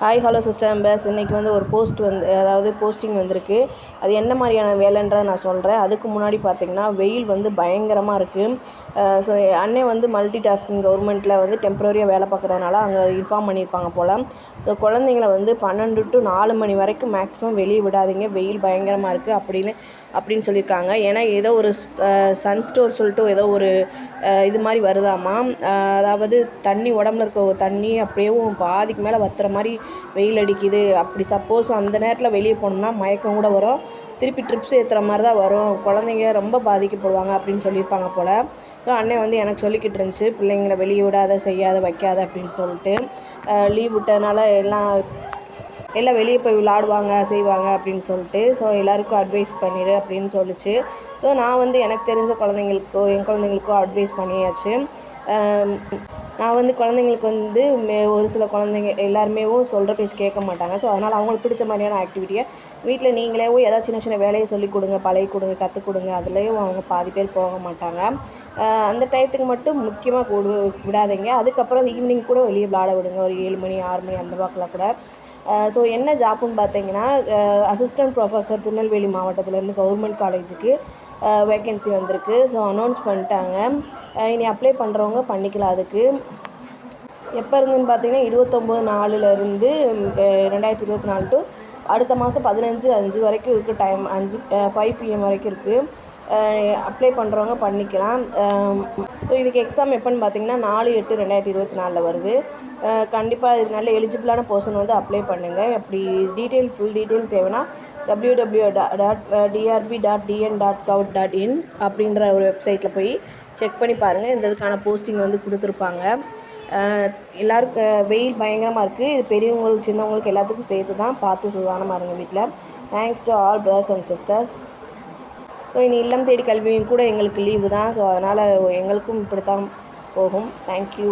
Hi hello sister base இன்றைக்கி வந்து ஒரு போஸ்ட் வந்து அதாவது போஸ்டிங் வந்திருக்கு. அது என்ன மாதிரியான வேலைன்றதை நான் சொல்கிறேன் அதுக்கு முன்னாடி பார்த்தீங்கன்னா வெயில் வந்து பயங்கரமாக இருக்குது ஸோ அன்னே வந்து மல்டி டாஸ்கிங் கவர்மெண்ட்டில் வந்து டெம்பரரியாக வேலை பார்க்குறதுனால அங்கே இன்ஃபார்ம் பண்ணியிருப்பாங்க போல். ஸோ குழந்தைங்கள வந்து பன்னெண்டு டு நாலு மணி வரைக்கும் மேக்ஸிமம் வெளியே விடாதீங்க. வெயில் பயங்கரமாக இருக்குது அப்படின்னு அப்படின்னு சொல்லியிருக்காங்க. ஏன்னா ஏதோ ஒரு சன் ஸ்டோர் சொல்லிட்டு ஏதோ ஒரு இது மாதிரி வருதாமா? அதாவது தண்ணி உடம்புல இருக்க ஒரு தண்ணி அப்படியே பாதிக்கு மேலே வத்துற மாதிரி வெயில் அடிக்குது. அப்படி சப்போஸ் அந்த நேரத்தில் வெளியே போனோம்னா மயக்கம் கூட வரும். திருப்பி ட்ரிப்ஸ் ஏற்றுற மாதிரி தான் வரும். குழந்தைங்க ரொம்ப பாதிக்கப்படுவாங்க அப்படின்னு சொல்லியிருப்பாங்க போல். ஸோ அண்ணன் வந்து எனக்கு சொல்லிக்கிட்டு இருந்துச்சு பிள்ளைங்கள வெளியே விடாத செய்யாத வைக்காத அப்படின்னு சொல்லிட்டு. லீவ் விட்டதுனால எல்லாம் எல்லாம் வெளியே போய் விளாடுவாங்க செய்வாங்க அப்படின்னு சொல்லிட்டு ஸோ எல்லாருக்கும் அட்வைஸ் பண்ணிடு அப்படின்னு சொல்லிச்சு. ஸோ நான் வந்து எனக்கு தெரிஞ்ச குழந்தைங்களுக்கோ என் குழந்தைங்களுக்கோ அட்வைஸ் பண்ணியாச்சு. நான் வந்து குழந்தைங்களுக்கு வந்து மே- ஒரு சில குழந்தைங்க எல்லாருமே சொல்கிற பேச்சு கேட்க மாட்டாங்க. ஸோ அதனால் அவங்களுக்கு பிடிச்ச மாதிரியான ஆக்டிவிட்டியை வீட்டில் நீங்களே ஏதாவது சின்ன சின்ன வேலையை சொல்லி கொடுங்க பழகி கொடுங்க கற்றுக் கொடுங்க அதுலேயும் அவங்க பாதி பேர் போக மாட்டாங்க. அந்த டயத்துக்கு மட்டும் முக்கியமாக விடாதீங்க. அதுக்கப்புறம் ஈவினிங் கூட வெளியே விளாட விடுங்க. ஒரு ஏழு மணி ஆறு மணி அந்த வாக்கில் கூட. ஸோ என்ன ஜாப்புன்னு பார்த்தீங்கன்னா அசிஸ்டன்ட் ப்ரொஃபஸர் திருநெல்வேலி மாவட்டத்துலேருந்து கவர்மெண்ட் காலேஜுக்கு வேக்கன்சி வந்திருக்கு. ஸோ அனௌன்ஸ் பண்ணிட்டாங்க. இனி அப்ளை பண்ணுறவங்க பண்ணிக்கலாம் அதுக்கு. எப்போ இருந்துன்னு பார்த்தீங்கன்னா இருபத்தொம்போது நாலுலேருந்து ரெண்டாயிரத்தி இருபத்தி நாலு டு அடுத்த மாதம் பதினஞ்சு அஞ்சு வரைக்கும் இருக்குது டைம் அஞ்சு ஃபைவ் பிஎம் வரைக்கும் இருக்குது அப்ளை பண்ணுறவங்க பண்ணிக்கலாம். ஸோ இதுக்கு எக்ஸாம் எப்போன்னு பார்த்தீங்கன்னா நாலு எட்டு ரெண்டாயிரத்தி இருபத்தி நாலில் வருது. கண்டிப்பாக இது நல்ல எலிஜிபிளான பர்சன் வந்து அப்ளை பண்ணுங்கள் அப்படி டீட்டெயில் ஃபுல் டீட்டெயில் தேவைன்னா W W dot TRB dot TN dot gov dot in அப்படின்ற ஒரு வெப்சைட்டில் போய் செக் பண்ணி பாருங்கள் இந்த இதுக்கான போஸ்டிங் வந்து கொடுத்துருப்பாங்க. எல்லாருக்கும் வெயில் பயங்கரமாக இருக்குது இது பெரியவங்களுக்கு சின்னவங்களுக்கு எல்லாத்துக்கும் சேர்த்து தான் பார்த்து சுதானமாக இருங்க வீட்டில் thanks to all brothers and sisters so இனி இல்லம் தேடி கல்வியும் கூட எங்களுக்கு லீவு தான். ஸோ அதனால் எங்களுக்கும் இப்படி தான் போகும் தேங்க்யூ